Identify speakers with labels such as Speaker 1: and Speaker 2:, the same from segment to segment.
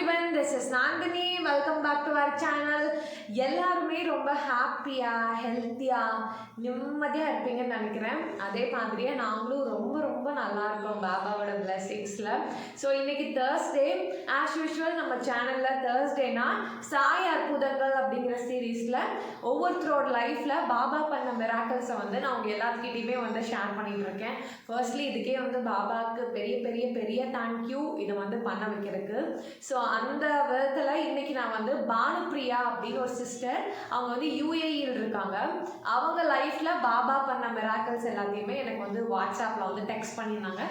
Speaker 1: Everyone this is Nandini welcome back to our channel எல்லாருமே ரொம்ப ஹாப்பியாக ஹெல்த்தியாக நிம்மதியாக இருப்பீங்கன்னு நினைக்கிறேன். அதே மாதிரியே நாங்களும் ரொம்ப ரொம்ப நல்லா இருக்கோம் பாபாவோட பிளெஸிங்ஸில் ஸோ இன்னைக்கு தேர்ஸ்டே ஆஸ் யூஷுவல் நம்ம சேனலில் தேர்ஸ்டேனா சாய் அற்புதங்கள் அப்படிங்கிற சீரீஸில் ஒவ்வொருத்தரோட லைஃப்பில் பாபா பண்ண மிராக்கல்ஸை வந்து நான் உங்கள் எல்லாத்துக்கிட்டையுமே வந்து ஷேர் பண்ணிகிட்டு இருக்கேன். ஃபர்ஸ்ட்லி இதுக்கே வந்து பாபாவுக்கு பெரிய பெரிய பெரிய தேங்க்யூ இதை வந்து பண்ண வைக்கிறதுக்கு. ஸோ அந்த விதத்தில் இன்னைக்கு நான் வந்து பானுப்ரியா அப்படின்னு ஒரு சிஸ்டர் அவங்க வந்து யூஏஇயில் இருக்காங்க. அவங்க லைஃப்பில் பாபா பண்ண மிராக்கல்ஸ் எல்லாத்தையுமே எனக்கு வந்து வாட்ஸ்அப்பில் வந்து டெக்ஸ்ட் பண்ணியிருந்தாங்க.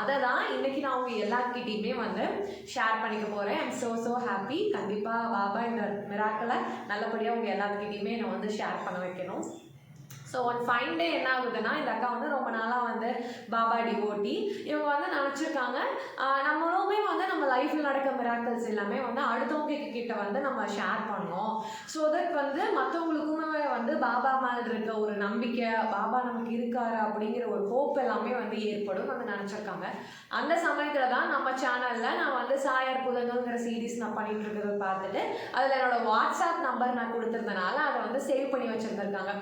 Speaker 1: அதை தான் இன்றைக்கி நான் அவங்க எல்லாருக்கிட்டையுமே வந்து ஷேர் பண்ணிக்க போகிறேன் ஐம் ஸோ ஸோ ஹாப்பி கண்டிப்பாக பாபா இந்த மிராக்களை நல்லபடியாக அவங்க எல்லாத்துக்கிட்டையுமே நான் வந்து ஷேர் பண்ண வைக்கணும். ஸோ ஒன் ஃபைன் டே என்ன ஆகுதுன்னா இந்த அக்கா வந்து ரொம்ப நாளாக வந்து பாபா டிவோட்டி இவங்க வந்து நினச்சிருக்காங்க நம்மளுமே வந்து நம்ம லைஃப்பில் நடக்க மிராக்கல்ஸ் எல்லாமே வந்து அடுத்தவங்க கிட்ட வந்து நம்ம ஷேர் பண்ணோம் ஸோ தட் வந்து மற்றவங்களுக்குமே வந்து பாபா மேல் இருக்க ஒரு நம்பிக்கை பாபா நமக்கு இருக்காரு அப்படிங்கிற ஒரு ஹோப் எல்லாமே வந்து ஏற்படும் வந்து நினச்சிருக்காங்க. அந்த சமயத்தில் தான் நம்ம சேனலில் நான் வந்து சாயார் அற்புதங்கள்ங்கிற சீரீஸ் நான் பண்ணிட்டு இருக்கிறத பார்த்துட்டு அதில் என்னோட வாட்ஸ்அப் நம்பர் நான் கொடுத்துருந்தனால அதை வந்து சேவ் பண்ணி வச்சுருந்துருக்காங்க.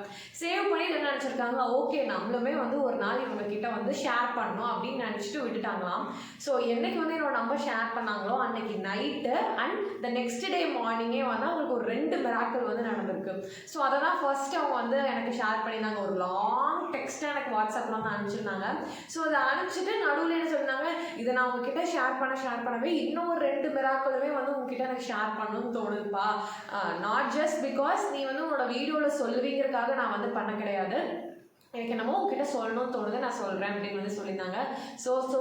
Speaker 1: சேவ் பண்ணி என்ன நினச்சிருக்காங்க ஓகே நம்மளுமே வந்து ஒரு நாள் இவங்கக்கிட்ட வந்து ஷேர் பண்ணோம் அப்படின்னு நினச்சிட்டு விட்டுட்டாங்களாம். ஸோ என்னைக்கு வந்து என்னோட நம்பர் ஷேர் பண்ணாங்களோ அன்னைக்கு night and the next day மார்னிங்கே வந்து அவங்களுக்கு ஒரு ரெண்டு மிராக்கள் வந்து நடந்திருக்கு. ஸோ அதை தான் ஃபர்ஸ்ட் அவங்க வந்து எனக்கு ஷேர் பண்ணியிருந்தாங்க. ஒரு லாங் டெக்ஸ்ட்டாக எனக்கு வாட்ஸ்அப்பில் வந்து அனுப்பிச்சிருந்தாங்க. ஸோ அதை அனுப்பிச்சிட்டு நடுவில் என்ன சொன்னாங்க இதை நான் உங்ககிட்ட ஷேர் பண்ண ஷேர் பண்ணவே இன்னும் ஒரு ரெண்டு மிராக்களுமே வந்து உங்ககிட்ட எனக்கு ஷேர் பண்ணணும்னு தோணுதுப்பா. நாட் ஜஸ்ட் பிகாஸ் நீ வந்து உன்னோட வீடியோவில் சொல்லுவீங்கிறதுக்காக நான் வந்து பண்ண கிடையாது. எனக்கு என்னமோ உங்ககிட்ட சொல்லணும்னு தோணுது நான் சொல்கிறேன் அப்படின்னு வந்து சொல்லியிருந்தாங்க. So so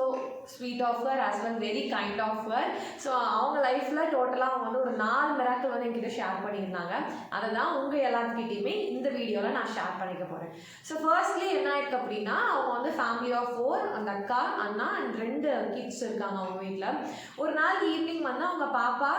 Speaker 1: sweet offer as well very kind offer so அவங்க லைஃப்பில் டோட்டலாக அவங்க வந்து ஒரு நாலு மிராக்கள் வந்து என்கிட்ட ஷேர் பண்ணியிருந்தாங்க. அதை தான் உங்கள் எல்லாத்துக்கிட்டையுமே இந்த வீடியோவில் நான் ஷேர் பண்ணிக்க போகிறேன் ஸோ ஃபர்ஸ்ட்லி என்ன ஆயிருக்கு அப்படின்னா அவங்க வந்து ஃபேமிலி ஆஃப் ஃபோர் அந்த அக்கா அண்ணா அண்ட் ரெண்டு கிட்ஸ் இருக்காங்க அவங்க வீட்டில் ஒரு நாள் ஈவினிங் வந்து அவங்க பாப்பா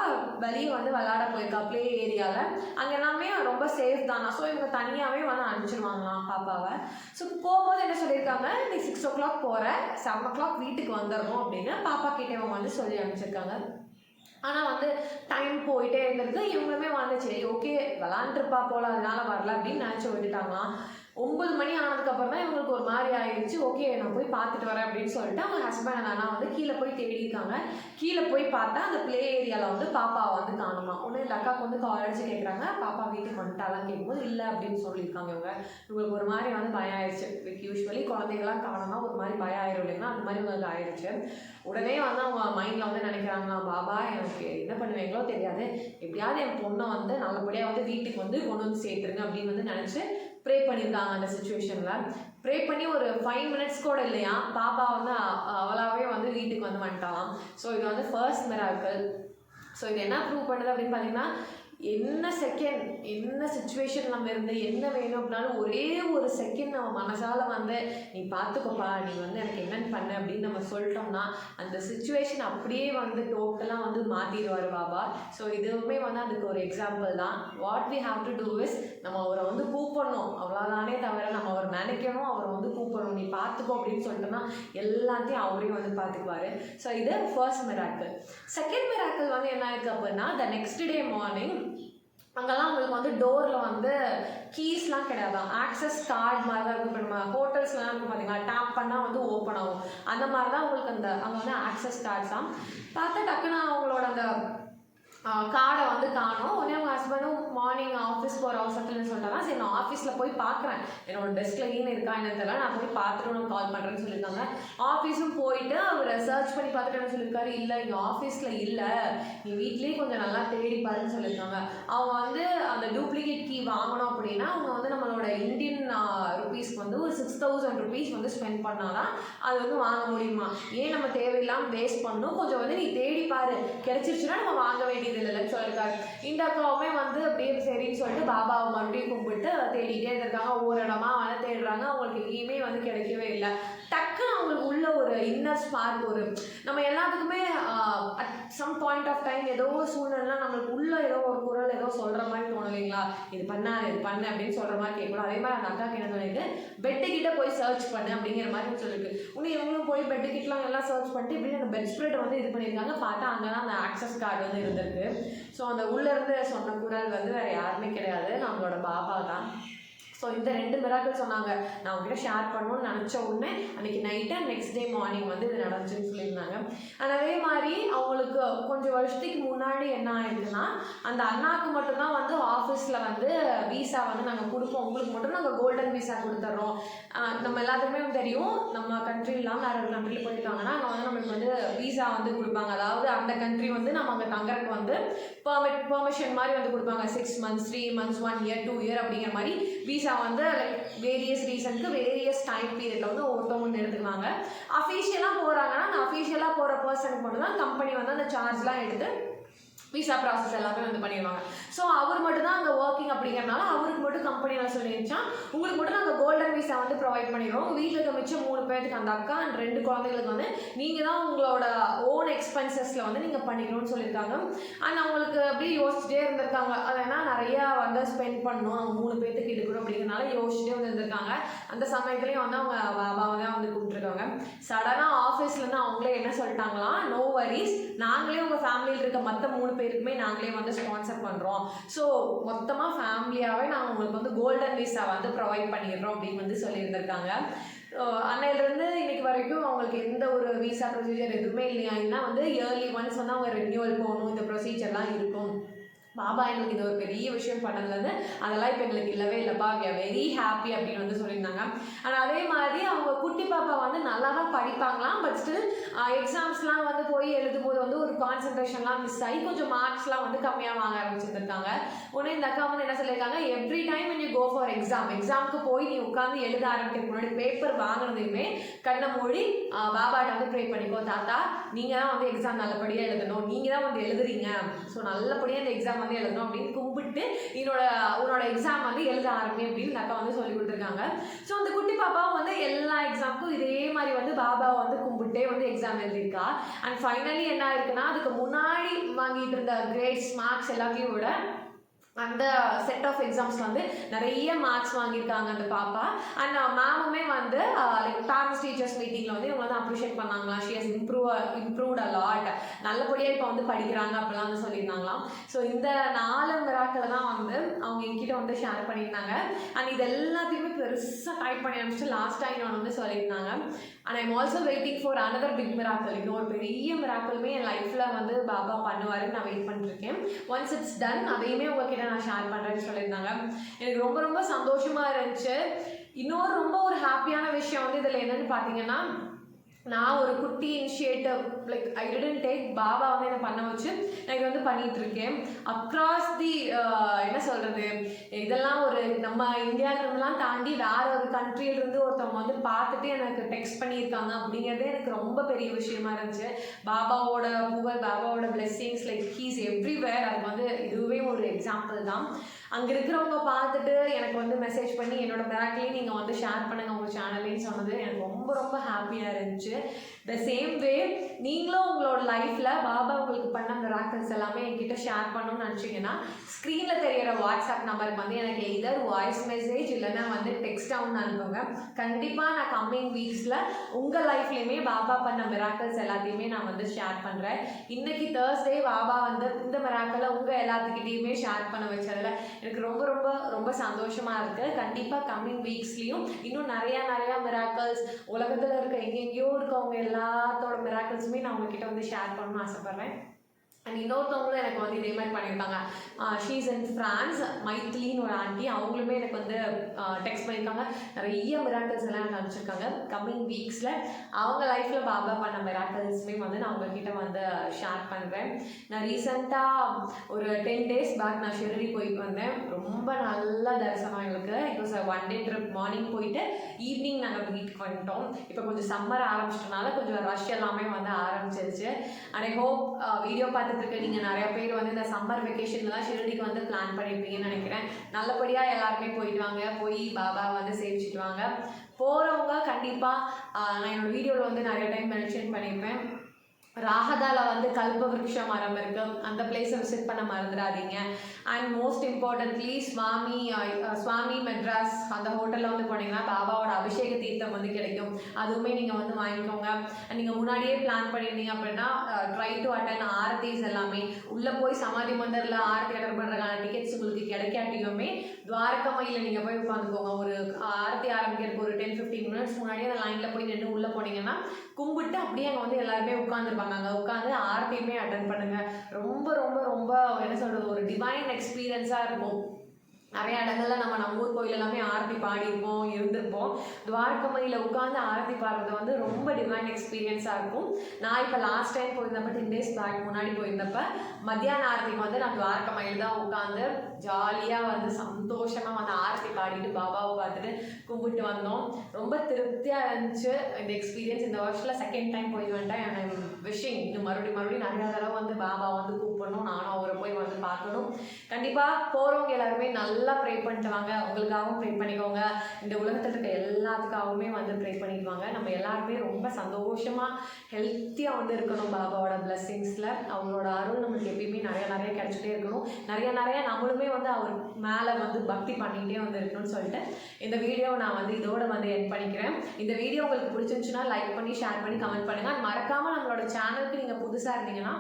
Speaker 1: வெளியே வந்து விளையாட போயிருக்கா ப்ளே ஏரியாவில் அங்கே எல்லாமே ரொம்ப சேஃப் தானா? ஸோ இவங்க தனியாகவே வந்து அனுப்பிச்சிருவாங்களாம் பாப்பாவை. ஸோ போகும்போது என்ன சொல்லியிருக்காங்க? நீ சிக்ஸ் ஓ கிளாக் போகிற செவன் ஓ கிளாக் வீட்டுக்கு வந்துடணும் அப்படின்னு பாப்பா கிட்டே இவங்க வந்து சொல்லி அனுப்பிச்சிருக்காங்க. ஆனால் வந்து டைம் போயிட்டே இருந்திருக்கு இவங்களுமே வந்து சரி ஓகே விளாண்டுருப்பா போல அதனால வரல அப்படின்னு நினச்சி விட்டுட்டாங்களாம். ஒன்பது மணி ஆனதுக்கப்புறம் தான் இவங்களுக்கு ஒரு மாதிரி ஆயிடுச்சு ஓகே நான் போய் பார்த்துட்டு வரேன் அப்படின்னு சொல்லிட்டு அவங்க ஹஸ்பண்ட் அண்ணா வந்து கீழே போய் தேடி இருக்காங்க கீழே போய் பார்த்தா அந்த ப்ளே ஏரியாவில் வந்து பாப்பாவை வந்து காணுமா? உடனே இந்த அக்காவுக்கு வந்து கால் அடிச்சு கேட்குறாங்க பாப்பா வீட்டுக்கு வந்துட்டாலாம் கேட்கும்போது இல்லை அப்படின்னு சொல்லியிருக்காங்க இவங்க. இவங்களுக்கு ஒரு மாதிரி வந்து பயம் ஆயிடுச்சு லைக் யூஸ்வலி குழந்தைகள்லாம் காணோம்னா ஒரு மாதிரி பயம் ஆயிரும் இல்லைங்களா? அந்த மாதிரி உங்களுக்கு ஆயிடுச்சு உடனே வந்து அவங்க மைண்டில் வந்து நினைக்கிறாங்களா பாபா எனக்கு என்ன பண்ணுவீங்களோ தெரியாது. எப்படியாவது என் பொண்ணை வந்து நல்லபடியாக வந்து வீட்டுக்கு வந்து கொண்டு வந்து சேர்த்துருங்க அப்படின்னு வந்து நினச்சி ப்ரே பண்ணியிருக்காங்க அந்த சுச்சுவேஷனில் ப்ரே பண்ணி ஒரு ஃபைவ் மினிட்ஸ் கூட இல்லையா? பாப்பா வந்து அ- அவளாவே வந்து வீட்டுக்கு வந்து வந்துட்டாலாம் ஸோ இது வந்து ஃபர்ஸ்ட் மிராக்கள் ஸோ இது என்ன ப்ரூவ் பண்ணுது அப்படின்னு பார்த்தீங்கன்னா என்ன செகண்ட் என்ன சுச்சுவேஷன் நம்ம இருந்து என்ன வேணும் அப்படின்னாலும் ஒரே ஒரு செகண்ட் நம்ம மனசால வந்து நீ பார்த்துக்கோப்பா நீ வந்து எனக்கு என்னென்னு பண்ணு அப்படின்னு நம்ம சொல்லிட்டோம்னா அந்த சுச்சுவேஷன் அப்படியே வந்து டோட்டலாக வந்து மாற்றிடுவார் பாபா. ஸோ இதுவுமே வந்து அதுக்கு ஒரு எக்ஸாம்பிள் தான். What we have to do is நம்ம அவரை வந்து கூப்பிடணும். அவ்வளோதானே தவிர நம்ம அவர் நினைக்கணும். அவரை வந்து கூப்பிடணும். நீ பார்த்துக்கோ அப்படின்னு சொல்லிட்டோம்னா எல்லாத்தையும் அவரையும் வந்து பார்த்துக்குவார் ஸோ இது ஃபர்ஸ்ட் மிராக்கிள் செகண்ட் மிராக்கள் வந்து என்ன ஆயிருக்கு அப்படின்னா த நெக்ஸ்ட் டே மார்னிங் அங்கெல்லாம் உங்களுக்கு வந்து டோரில் வந்து கீஸ்லாம் கிடையாது. ஆக்சஸ் கார்டு மாதிரி தான் இருக்கும் இப்போ நம்ம ஹோட்டல்ஸ்லாம் இருக்கும் பார்த்தீங்களா டேப் பண்ணால் வந்து ஓப்பன் ஆகும். அந்த மாதிரி தான் உங்களுக்கு அந்த அங்கே வந்து ஆக்சஸ் கார்ட்ஸ் தான் பார்த்தா டக்குன்னு அவங்களோட அந்த கார்டை வந்து காணும். உடனே அவங்க ஹஸ்பண்டும் மார்னிங் ஆஃபீஸ் போகிற அவசரத்துலன்னு சொல்லிட்டாங்க சரி நான் ஆஃபீஸில் போய் பார்க்குறேன். என்னோட டெஸ்கில் ஈன் இருக்கா என்னன்னு தெரியல. நான் போய் பார்த்துட்டு நான் கால் பண்ணுறேன்னு சொல்லியிருக்காங்க ஆஃபீஸும் போயிட்டு அவர் சர்ச் பண்ணி பார்த்துட்டேன்னு சொல்லியிருக்காரு. இல்லை இங்கே ஆஃபீஸில் இல்லை. நீ வீட்லேயே கொஞ்சம் நல்லா தேடி பாருன்னு சொல்லியிருக்காங்க. அவங்க வந்து அந்த டூப்ளிகேட் கீ வாங்கணும் அப்படின்னா அவங்க வந்து நம்மளோட இந்தியன் ருபீஸ்க்கு வந்து ஒரு சிக்ஸ் தௌசண்ட் ருபீஸ் வந்து ஸ்பெண்ட் பண்ணாதான் அது வந்து வாங்க முடியுமா? ஏன் நம்ம தேவையில்லாமல் வேஸ்ட் பண்ணணும்? கொஞ்சம் வந்து நீ தேடி பாரு. கிடைச்சிருச்சுன்னா நம்ம வாங்க வேண்டியது இல்லைன்னு சொல்லியிருக்காரு. இந்த அக்காவுமே வந்து அப்படியே சரின்னு சொல்லிட்டு பாபாவை மறுபடியும் கும்பிட்டு தேடிட்டே இருந்திருக்காங்க. ஒவ்வொரு இடமா வந்து தேடுறாங்க. அவங்களுக்கு எங்கேயுமே வந்து கிடைக்கவே இல்லை. டக்குன்னு அவங்களுக்கு உள்ள ஒரு இன்னர் ஸ்பார்க் ஒரு நம்ம எல்லாத்துக்குமே சம் பாயிண்ட் ஆஃப் டைம் ஏதோ ஒரு சூழ்நிலை நம்மளுக்கு உள்ள ஏதோ ஒரு குரல் ஏதோ சொல்கிற மாதிரி தோணும் இல்லைங்களா இது பண்ணா இது பண்ணு அப்படின்னு சொல்கிற மாதிரி கேட்கணும் அதே மாதிரி அந்த அக்காக்கு என்ன சொல்லியிருக்கு பெட்டு கிட்ட போய் சர்ச் பண்ணு அப்படிங்கிற மாதிரி சொல்லியிருக்கு இன்னும் இவங்களும் போய் பெட்டு கிட்டலாம் எல்லாம் சர்ச் பண்ணிட்டு இப்படி அந்த பெட் ஸ்ப்ரெட் வந்து இது பண்ணியிருக்காங்க. பார்த்தா அங்கே தான் அந்த ஆக்சஸ் கார்டு வந்து இருந்திருக்கு. ஸோ அந்த உள்ளேருந்து சொன்ன குரல் வந்து வேறு யாருமே கிடையாது. நம்மளோட பாபா தான். ஸோ இந்த ரெண்டு மிராக்கள் சொன்னாங்க. நான் உங்ககிட்ட ஷேர் பண்ணணும்னு நினச்ச உடனே அன்றைக்கி night and next day morning வந்து இது நடந்துச்சுன்னு சொல்லியிருந்தாங்க. ஆனால் அதே மாதிரி அவங்களுக்கு கொஞ்சம் வருஷத்துக்கு முன்னாடி என்ன ஆயிடுதுன்னா அந்த அண்ணாக்கு மட்டும்தான் வந்து ஆஃபீஸில் வந்து விசா வந்து நாங்கள் கொடுப்போம். உங்களுக்கு மட்டும் நாங்கள் கோல்டன் விசா கொடுத்துட்றோம் நம்ம எல்லாத்துக்குமே தெரியும். நம்ம கண்ட்ரி இல்லாமல் வேறு ஒரு கண்ட்ரியில் போயிருக்காங்கன்னா அங்கே வந்து நம்மளுக்கு வந்து விசா வந்து கொடுப்பாங்க. அதாவது அந்த கண்ட்ரி வந்து நம்ம அங்கே தங்கறதுக்கு வந்து பர்மிட் பர்மிஷன் மாதிரி வந்து கொடுப்பாங்க. Six months three months one year two year அப்படிங்கிற மாதிரி விசா வந்து லைக் வேரியஸ் ரீசனுக்கு வேரியஸ் டைம் பீரியடில் வந்து ஒவ்வொருத்தவங்க எடுத்துக்குவாங்க. அஃபீஷியலாக போகிறாங்கன்னா அந்த அஃபீஷியலாக போகிற பர்சனுக்கு மட்டும் தான் கம்பெனி வந்து அந்த சார்ஜ்லாம் எடுத்து விசா ப்ராசஸ் எல்லாமே வந்து பண்ணிடுவாங்க. ஸோ அவர் மட்டும் தான் அங்கே ஒர்க்கிங் அப்படிங்கிறனால அவருக்கு மட்டும் கம்பெனி என்ன சொல்லிருச்சான் உங்களுக்கு மட்டும் நாங்கள் கோல்டன் விசா வந்து ப்ரொவைட் பண்ணிடுவோம் வீட்டில் இருக்க மிச்சம் மூணு பேருக்கு அந்த அக்கா அண்ட் ரெண்டு குழந்தைகளுக்கு வந்து நீங்கள் தான் உங்களோட ஓன் எக்ஸ்பென்சஸில் வந்து நீங்கள் பண்ணிக்கணும்னு சொல்லியிருக்காங்க அண்ட் அவங்களுக்கு அப்படியே யோசிச்சுட்டே இருந்திருக்காங்க. அது நிறையா வந்து ஸ்பெண்ட் பண்ணணும். அவங்க மூணு பேர்த்துக்கு எடுக்கணும் அப்படிங்கிறனால யோசிச்சுட்டே வந்து இருந்திருக்காங்க. அந்த சமயத்துலேயும் வந்து அவங்க பாபாவை தான் வந்து கூப்பிட்டுருக்காங்க. சடனாக ஆஃபீஸ்லேருந்து அவங்களே என்ன சொல்லிட்டாங்களாம் நோ வரிஸ் நாங்களே உங்கள் ஃபேமிலியில் இருக்க மற்ற மூணு பேருக்குமே நாங்களே வந்து ஸ்பான்சர் பண்ணுறோம் ஸோ மொத்தமாக ஃபேமிலியாகவே நாங்கள் உங்களுக்கு வந்து கோல்டன் விசா வந்து ப்ரொவைட் பண்ணிடுறோம் அப்படின்னு வந்து சொல்லியிருந்திருக்காங்க. அன்னையிலேருந்து இன்னைக்கு வரைக்கும் அவங்களுக்கு எந்த ஒரு விசா ப்ரொசீஜர் எதுவுமே இல்லையா? ஏன்னா வந்து இயர்லி ஒன்ஸ் வந்து அவங்க ரெனியூவல் போகணும் இந்த ப்ரொசீஜர்லாம் இருக்கும். பாபா எங்களுக்கு இது ஒரு பெரிய விஷயம் பண்ணதுலேருந்து அதெல்லாம் இப்போ எங்களுக்கு இல்லவே இல்லைப்பா. வி வெரி ஹாப்பி அப்படின்னு வந்து சொல்லியிருந்தாங்க. ஆனால் அதே மாதிரி அவங்க குட்டி பாப்பா வந்து நல்லா தான் படிப்பாங்களாம் பட் ஸ்டில் எக்ஸாம்ஸ்லாம் வந்து போய் எழுதும் போது வந்து ஒரு கான்சன்ட்ரேஷன்லாம் மிஸ் ஆகி கொஞ்சம் மார்க்ஸ்லாம் வந்து கம்மியாக வாங்க ஆரம்பிச்சிருந்துருக்காங்க. உடனே இந்த அக்கா வந்து என்ன சொல்லியிருக்காங்க every time when go for exam எக்ஸாமுக்கு போய் நீ உட்காந்து எழுத ஆரம்பிக்கிறதுக்கு முன்னாடி பேப்பர் வாங்கினதையுமே கண்ணை மூடி பாபாட்ட வந்து ப்ரே பண்ணிக்கோ. தாத்தா நீங்கள் தான் வந்து எக்ஸாம் நல்லபடியாக எழுதணும். நீங்கள் தான் வந்து எழுதுறீங்க. ஸோ நல்லபடியாக இந்த எக்ஸாம் வந்து எழுதணும் அப்படின்னு கும்பிட்டு என்னோட உன்னோட எக்ஸாம் வந்து எழுத ஆரம்பி அப்படின்னு அக்கா வந்து சொல்லி கொடுத்துருக்காங்க. ஸோ அந்த குட்டி பாப்பாவும் வந்து எல்லா எக்ஸாமுக்கும் இதே மாதிரி வந்து பாபாவை வந்து கும்பிட்டே வந்து எக்ஸாம் எழுதியிருக்கா. அண்ட் ஃபைனலி என்ன இருக்குன்னா அதுக்கு முன்னாடி வாங்கிட்டு இருந்த கிரேட்ஸ் மார்க்ஸ் எல்லாத்தையும் விட அந்த செட் ஆஃப் எக்ஸாம்ஸ் வந்து நிறைய மார்க்ஸ் வாங்கியிருக்காங்க அந்த பாப்பா. அண்ட் மேமுமே uh, வந்து லைக் பேரண்ட்ஸ் டீச்சர்ஸ் மீட்டிங்கில் வந்து இவங்க வந்து appreciate பண்ணாங்களாம். She has improve improved a lot நல்லபடியாக இப்போ வந்து படிக்கிறாங்க அப்படிலாம் வந்து சொல்லியிருந்தாங்களாம். ஸோ இந்த நாலு மிராக்களை தான் வந்து அவங்க என்கிட்ட வந்து ஷேர் பண்ணியிருந்தாங்க. அண்ட் இது எல்லாத்தையுமே பெருசாக டைப் பண்ணி அனுப்பிச்சு லாஸ்ட் டைம் நான் வந்து சொல்லியிருந்தாங்க. And I'm also waiting for another big miracle இன்னொரு பெரிய மிராக்கலுமே என் லைஃப்பில் வந்து பாபா பண்ணுவாருன்னு நான் வெயிட் பண்ணிருக்கேன் ஒன்ஸ் இட்ஸ் டன் அதையுமே உங்ககிட்ட நான் ஷேர் பண்ணுறேன்னு சொல்லியிருந்தாங்க. எனக்கு ரொம்ப ரொம்ப சந்தோஷமாக இருந்துச்சு. இன்னொரு ரொம்ப ஒரு ஹாப்பியான விஷயம் வந்து இதில் என்னன்னு பார்த்தீங்கன்னா நான் ஒரு குட்டி initiative like I didn't take Baba வந்து என்ன பண்ண வச்சு நான் இது வந்து பண்ணிட்டு இருக்கேன். அக்ராஸ் தி uh, என்ன சொல்றது? இதெல்லாம் ஒரு நம்ம இந்தியாவிலிருந்துலாம் தாண்டி வேற ஒரு country-ல இருந்து ஒருத்தவங்க வந்து பார்த்துட்டு எனக்கு டெக்ஸ்ட் பண்ணியிருக்காங்க அப்படிங்கிறதே எனக்கு ரொம்ப பெரிய விஷயமா இருந்துச்சு. பாபாவோட புகழ் பாபாவோட blessings லைக் ஹீஸ் எவ்ரிவேர் அது வந்து இதுவே ஒரு எக்ஸாம்பிள் தான். அங்கே இருக்கிறவங்க பார்த்துட்டு எனக்கு வந்து மெசேஜ் பண்ணி என்னோட மிராக்கிளையும் நீங்கள் வந்து ஷேர் பண்ணுங்கள் உங்கள் சேனல்லையும் சொன்னது எனக்கு ரொம்ப ரொம்ப ஹாப்பியாக இருந்துச்சு. த சேம் வே நீங்களும் உங்களோட லைஃப்பில் பாபா உங்களுக்கு பண்ண மிராக்கிள்ஸ் எல்லாமே என்கிட்ட ஷேர் பண்ணணும்னு நினச்சிங்கன்னா ஸ்க்ரீனில் தெரியிற வாட்ஸ்அப் நம்பருக்கு வந்து எனக்கு எதர் வாய்ஸ் மெசேஜ் இல்லைன்னா வந்து டெக்ஸ்ட் டவுன் அனுப்புங்க. கண்டிப்பாக நான் கம்மிங் வீக்ஸில் உங்கள் லைஃப்லேயுமே பாபா பண்ண மிராக்கிள்ஸ் எல்லாத்தையுமே நான் வந்து ஷேர் பண்ணுறேன் இன்னைக்கு தேர்ஸ்டே பாபா வந்து இந்த மிராக்களை உங்கள் எல்லாத்துக்கிட்டேயுமே ஷேர் பண்ண வச்சதில் எனக்கு ரொம்ப ரொம்ப ரொம்ப சந்தோஷமாக இருக்குது கண்டிப்பாக கம்மிங் வீக்ஸ்லேயும் இன்னும் நிறையா நிறையா மிராக்கல்ஸ் உலகத்தில் இருக்க எங்கெங்கேயோ இருக்கவங்க எல்லாத்தோட மிராக்கிள்ஸுமே நான் உங்ககிட்ட வந்து ஷேர் பண்ணணும்னு ஆசைப்பட்றேன். அண்ட் இன்னொருத்தவங்களும் எனக்கு வந்து இதே மாதிரி பண்ணியிருக்காங்க ஷீஸ் இன் ஃப்ரான்ஸ் மைத்லின்னு ஒரு ஆண்டி. அவங்களுமே எனக்கு வந்து டெக்ஸ்ட் பண்ணியிருக்காங்க. நிறைய மிராக்கல்ஸ் எல்லாம் எனக்கு அனுப்பிச்சிருக்காங்க. கம்மிங் வீக்ஸில் அவங்க லைஃப்பில் பாபா பண்ண மிராக்கல்ஸுமே வந்து நான் உங்ககிட்ட வந்து ஷேர் பண்ணுறேன் நான் ரீசெண்டாக ஒரு டென் டேஸ் பேக் நான் ஷிரடி போயிட்டு வந்தேன். ரொம்ப நல்ல தரிசனம் எங்களுக்கு. It was one day trip morning போயிட்டு ஈவினிங் நாங்கள் வீட்டுக்கு வந்துட்டோம் இப்போ கொஞ்சம் சம்மர் ஆரம்பிச்சிட்டனால கொஞ்சம் ரஷ் எல்லாமே வந்து ஆரம்பிச்சிருச்சு. அண்ட் ஐ ஹோப் வீடியோ பார்த்து இருக்க நீங்கள் நிறைய பேர் வந்து இந்த சம்மர் வெக்கேஷன்லாம் ஷிரடிக்கு வந்து பிளான் பண்ணியிருப்பீங்கன்னு நினைக்கிறேன். நல்லபடியாக எல்லாருமே போயிட்டு வாங்க. போய் பாபா வந்து சேவிச்சுட்டு வாங்க. போகிறவங்க கண்டிப்பாக நான் என்னோட வீடியோவில் வந்து நிறைய டைம் மென்ஷன் பண்ணியிருப்பேன் ராகதால வந்து கல்பவருஷ மரம் இருக்கு. அந்த பிளேஸை விசிட் பண்ண மறந்துடாதீங்க. And most importantly Swami Swami Madras அந்த ஹோட்டலில் வந்து போனீங்கன்னா பாபாவோட அபிஷேக தீர்த்தம் வந்து கிடைக்கும். அதுவுமே நீங்கள் வந்து வாங்கிக்கோங்க. நீங்கள் முன்னாடியே பிளான் பண்ணியிருந்தீங்க அப்படின்னா ட்ரை டு அட்டன் ஆர்த்திஸ் எல்லாமே. உள்ளே போய் சமாதி மந்தரில் ஆரத்தி அட்டன் பண்ணுறதுக்கான டிக்கெட்ஸ் உங்களுக்கு கிடைக்காட்டியுமே துவாரகமையில் நீங்கள் போய் உட்காந்துக்கோங்க ஒரு டென் ஃபிஃப்டீன் மினிட்ஸ் முன்னாடியே அந்த லைனில் போய் நின்று உள்ளே போனீங்கன்னா கும்பிட்டு அப்படியே அங்கே வந்து எல்லாருமே உட்காந்துருப்பாங்க அங்கே உட்காந்து ஆர்த்தியுமே அட்டன் பண்ணுங்க. ரொம்ப ரொம்ப ரொம்ப என்ன சொல்கிறது ஒரு டிவைன் எக்ஸ்பீரியன்ஸாக இருக்கும். நிறைய இடங்கள்ல நம்ம நம்ம ஊர் கோயில் எல்லாமே ஆரத்தி பாடியிருப்போம் இருந்திருப்போம். துவாரகமையில உட்காந்து ஆரத்தி பாடுறது வந்து ரொம்ப டிவைன் எக்ஸ்பீரியன்ஸாக இருக்கும். நான் இப்போ லாஸ்ட் டைம் போயிருந்தப்ப டென் டேஸ் பேக் முன்னாடி போயிருந்தப்ப மத்தியான ஆரத்திக்கு வந்து நான் துவாரகமையில் தான் உட்காந்து ஜாலியாக வந்து சந்தோஷமாக வந்து ஆரத்தி பாடிட்டு பாபாவை பார்த்துட்டு கும்பிட்டு வந்தோம். ரொம்ப திருப்தியாக இருந்துச்சு. இந்த எக்ஸ்பீரியன்ஸ் இந்த வருஷத்தில் செகண்ட் டைம் போய் வந்துட்டேன். ஐம் விஷயம் இன்னும் மறுபடியும் மறுபடியும் நிறையா தடவை வந்து பாபா வந்து கூப்பிடணும் நானும் அவரை போய் வந்து பார்க்கணும். கண்டிப்பாக போகிறவங்க எல்லாருமே நல்லா ப்ரே பண்ணிட்டு வாங்க. உங்களுக்காகவும் ப்ரே பண்ணிக்கோங்க. இந்த உலகத்தில் இருக்க எல்லாத்துக்காகவுமே வந்து ப்ரே பண்ணிக்குவாங்க. நம்ம எல்லாருமே ரொம்ப சந்தோஷமாக ஹெல்த்தியாக வந்து இருக்கணும் பாபாவோட பிளஸ்ஸிங்ஸில் அவங்களோட அருள் நம்மளுக்கு எப்பயுமே நிறைய நிறைய கிடைச்சிட்டே இருக்கணும். நிறைய நிறைய நம்மளுமே வந்து அவர் மேலே வந்து பக்தி பண்ணிகிட்டே வந்து இருக்கணும்னு சொல்லிட்டு இந்த வீடியோவை நான் வந்து இதோட வந்து என் பண்ணிக்கிறேன். இந்த வீடியோ உங்களுக்கு பிடிச்சிருந்துச்சுன்னா லைக் பண்ணி ஷேர் பண்ணி கமெண்ட் பண்ணுங்கள் மறக்காமல் நம்மளோட சேனலுக்கு நீங்கள் புதுசாக இருந்தீங்கன்னா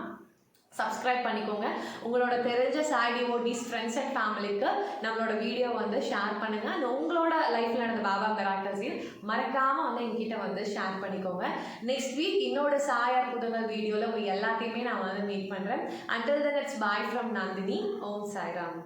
Speaker 1: சப்ஸ்கிரைப் பண்ணிக்கோங்க. உங்களோட தெரிஞ்ச சாடி ஓடிஸ் ஃப்ரெண்ட்ஸ் அண்ட் ஃபேமிலிக்கு நம்மளோட வீடியோ வந்து ஷேர் பண்ணுங்க. அந்த உங்களோட லைஃப்ல நடந்த பாபா மிராக்கல்ஸையும் மறக்காம வந்து என்கிட்ட வந்து ஷேர் பண்ணிக்கோங்க. நெக்ஸ்ட் வீக் இன்னோட சாயார் அற்புதங்கள் வீடியோவில் உங்க எல்லாத்தையுமே நான் வந்து மீட் பண்றேன். Until then it's bye from Nandini Om Sairam.